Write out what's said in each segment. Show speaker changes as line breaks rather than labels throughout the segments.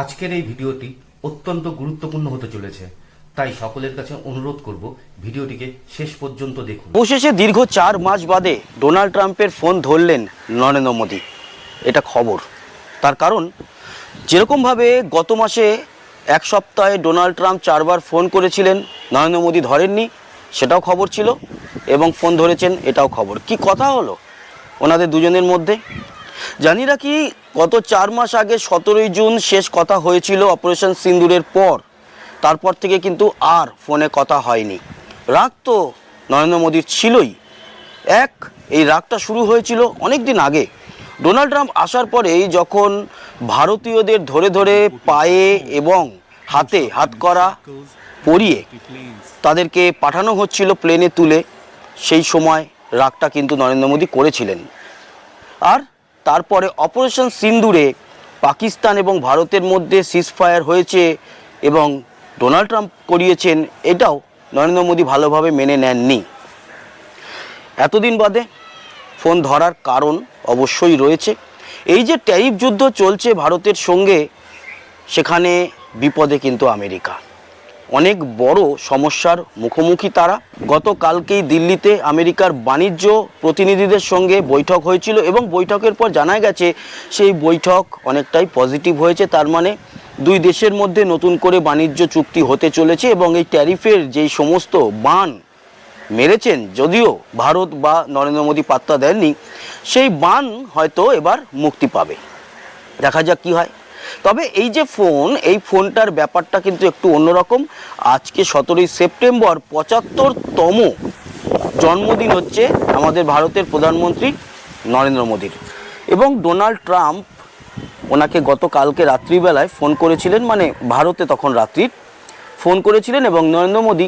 আজকের এই ভিডিওটি অত্যন্ত গুরুত্বপূর্ণ হতে চলেছে, তাই সকলের কাছে অনুরোধ করব ভিডিওটিকে শেষ পর্যন্ত দেখুন।
অবশেষে দীর্ঘ চার মাস বাদে ডোনাল্ড ট্রাম্পের ফোন ধরলেন নরেন্দ্র মোদী। এটা খবর। তার কারণ, যেরকমভাবে গত মাসে এক সপ্তাহে ডোনাল্ড ট্রাম্প চারবার ফোন করেছিলেন, নরেন্দ্র মোদী ধরেননি, সেটাও খবর ছিল এবং ফোন ধরেছেন, এটাও খবর। কি কথা হলো? ওনাদের দুজনের মধ্যে জানি রাখি গত চার মাস আগে সতেরোই জুন শেষ কথা হয়েছিল অপারেশন সিন্দুরের পর। তারপর থেকে কিন্তু আর ফোনে কথা হয়নি। রাগ তো নরেন্দ্র মোদীর ছিলই। এক, এই রাগটা শুরু হয়েছিল অনেক দিন আগে। ডোনাল্ড ট্রাম্প আসার পরেই যখন ভারতীয়দের ধরে ধরে পায়ে এবং হাতে হাত করা পরিয়ে তাদেরকে পাঠানো হচ্ছিল প্লেনে তুলে, সেই সময় রাগটা কিন্তু নরেন্দ্র মোদী করেছিলেন। আর তারপরে অপারেশন সিন্দুরে পাকিস্তান এবং ভারতের মধ্যে সিজফায়ার হয়েছে এবং ডোনাল্ড ট্রাম্প করিয়েছেন, এটাও নরেন্দ্র মোদী ভালোভাবে মেনে নেননি। এতদিন বাদে ফোন ধরার কারণ অবশ্যই রয়েছে। এই যে ট্যারিফ যুদ্ধ চলছে ভারতের সঙ্গে, সেখানে বিপদে কিন্তু আমেরিকা। অনেক বড় সমস্যার মুখোমুখি তারা। গতকালকেই দিল্লিতে আমেরিকার বাণিজ্য প্রতিনিধিদের সঙ্গে বৈঠক হয়েছিল এবং বৈঠকের পর জানা গেছে সেই বৈঠক অনেকটাই পজিটিভ হয়েছে। তার মানে দুই দেশের মধ্যে নতুন করে বাণিজ্য চুক্তি হতে চলেছে এবং এই ট্যারিফের যেই সমস্ত বান মেরেছেন, যদিও ভারত বা নরেন্দ্র মোদী পাত্তা দেননি, সেই বান হয়তো এবার মুক্তি পাবে। দেখা যাক কি হয়। তবে এই যে ফোন, এই ফোনটার ব্যাপারটা কিন্তু একটু অন্যরকম। আজকে সতেরোই সেপ্টেম্বর, পঁচাত্তরতম জন্মদিন হচ্ছে আমাদের ভারতের প্রধানমন্ত্রী নরেন্দ্র মোদীর। এবং ডোনাল্ড ট্রাম্প ওনাকে গতকালকে রাত্রিবেলায় ফোন করেছিলেন মানে ভারতে তখন রাত্রির ফোন করেছিলেন এবং নরেন্দ্র মোদী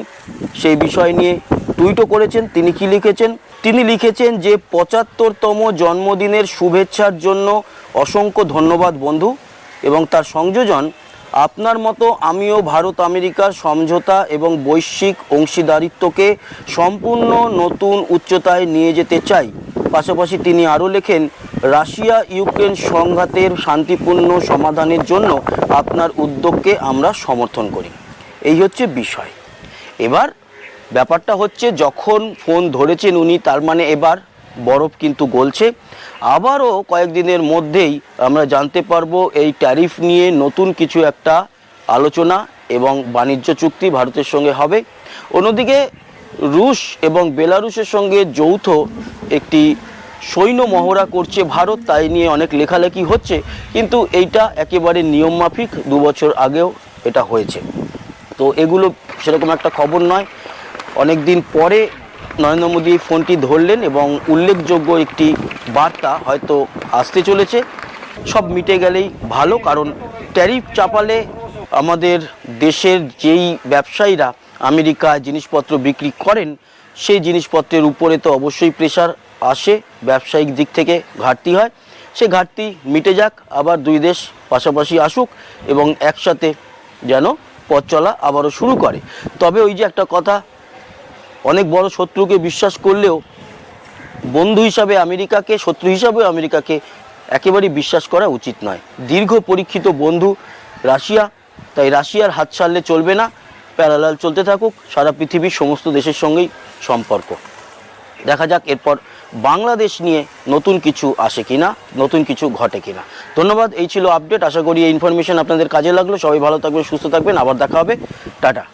সেই বিষয় নিয়ে টুইটও করেছেন, তিনি কি লিখেছেন? তিনি লিখেছেন যে, পঁচাত্তরতম জন্মদিনের শুভেচ্ছার জন্য অসংখ্য ধন্যবাদ বন্ধু। এবং তার সংযোজন, আপনার মতো আমিও ভারত আমেরিকার সমঝোতা এবং বৈশ্বিক অংশীদারিত্বকে সম্পূর্ণ নতুন উচ্চতায় নিয়ে যেতে চাই। পাশাপাশি তিনি আরও লেখেন, রাশিয়া ইউক্রেন সংঘাতের শান্তিপূর্ণ সমাধানের জন্য আপনার উদ্যোগকে আমরা সমর্থন করি। এই হচ্ছে বিষয়। এবার ব্যাপারটা হচ্ছে, যখন ফোন ধরেছেন উনি, তার মানে এবার বরফ কিন্তু গলছে। আবারও কয়েকদিনের মধ্যেই আমরা জানতে পারব এই ট্যারিফ নিয়ে নতুন কিছু একটা আলোচনা এবং বাণিজ্য চুক্তি ভারতের সঙ্গে হবে। অন্যদিকে রুশ এবং বেলারুশের সঙ্গে যৌথ একটি সৈন্য মহড়া করছে ভারত, তাই নিয়ে অনেক লেখালেখি হচ্ছে, কিন্তু এইটা একেবারে নিয়মমাফিক, দু বছর আগেও এটা হয়েছে। তো এগুলো সেরকম একটা খবর নয়। অনেক দিন পরে নরেন্দ্র মোদী এই ফোনটি ধরলেন এবং উল্লেখযোগ্য একটি বার্তা হয়তো আসতে চলেছে। সব মিটে গেলেই ভালো, কারণ ট্যারিফ চাপালে আমাদের দেশের যেই ব্যবসায়ীরা আমেরিকায় জিনিসপত্র বিক্রি করেন, সেই জিনিসপত্রের উপরে তো অবশ্যই প্রেশার আসে, ব্যবসায়িক দিক থেকে ঘাটতি হয়। সে ঘাটতি মিটে যাক, আবার দুই দেশ পাশাপাশি আসুক এবং একসাথে যেন পথ চলা আবারও শুরু করে। তবে ওই যে একটা কথা অনেক বড় শত্রুকে বিশ্বাস করলেও বন্ধু হিসাবে আমেরিকাকে, শত্রু হিসাবে আমেরিকাকে একেবারেই বিশ্বাস করা উচিত নয়। দীর্ঘ পরীক্ষিত বন্ধু রাশিয়া, তাই রাশিয়ার হাত ছাড়লে চলবে না। প্যারালাল চলতে থাকুক, সারা পৃথিবীর সমস্ত দেশের সঙ্গেই সম্পর্ক। দেখা যাক এরপর বাংলাদেশ নিয়ে নতুন কিছু আসে কিনা, নতুন কিছু ঘটে কিনা। ধন্যবাদ, এই ছিল আপডেট। আশা করি এই ইনফরমেশন আপনাদের কাজে লাগল। সবাই ভালো থাকবেন, সুস্থ থাকবেন। আবার দেখা হবে। টাটা।